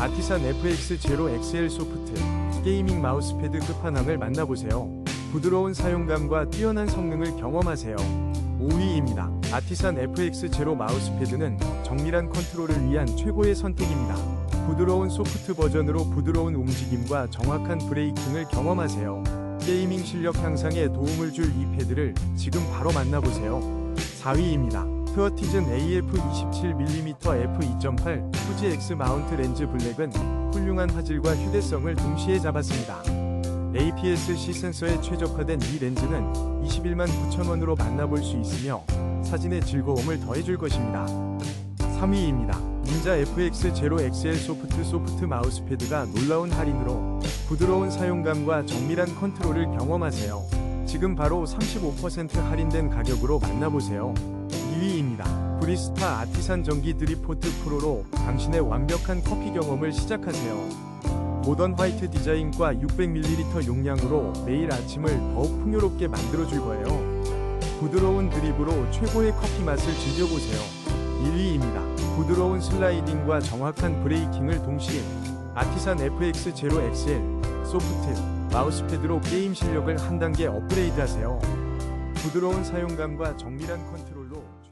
아티산 FX 제로 XL 소프트 게이밍 마우스패드 끝판왕을 만나보세요. 부드러운 사용감과 뛰어난 성능을 경험하세요. 5위입니다. 아티산 FX 제로 마우스패드는 정밀한 컨트롤을 위한 최고의 선택입니다. 부드러운 소프트 버전으로 부드러운 움직임과 정확한 브레이킹을 경험하세요. 게이밍 실력 향상에 도움을 줄 이 패드를 지금 바로 만나보세요. 4위입니다. 트어티즌 AF27mm f2.8 후지 X 마운트 렌즈 블랙은 훌륭한 화질과 휴대성을 동시에 잡았습니다. APS-C 센서에 최적화된 이 렌즈는 21만 9천원으로 만나볼 수 있으며 사진의 즐거움을 더해줄 것입니다. 3위입니다. 닌자 FX 제로 XL 소프트 소프트 마우스패드가 놀라운 할인으로 부드러운 사용감과 정밀한 컨트롤을 경험하세요. 지금 바로 35% 할인된 가격으로 만나보세요. 2위입니다. 브리스타 아티산 전기 드립포트 프로로 당신의 완벽한 커피 경험을 시작하세요. 모던 화이트 디자인과 600ml 용량으로 매일 아침을 더욱 풍요롭게 만들어줄 거예요. 부드러운 드립으로 최고의 커피 맛을 즐겨보세요. 1위입니다. 부드러운 슬라이딩과 정확한 브레이킹을 동시에 아티산 FX 제로 XL 소프트 마우스패드로 게임 실력을 한 단계 업그레이드하세요. 부드러운 사용감과 정밀한 컨트롤로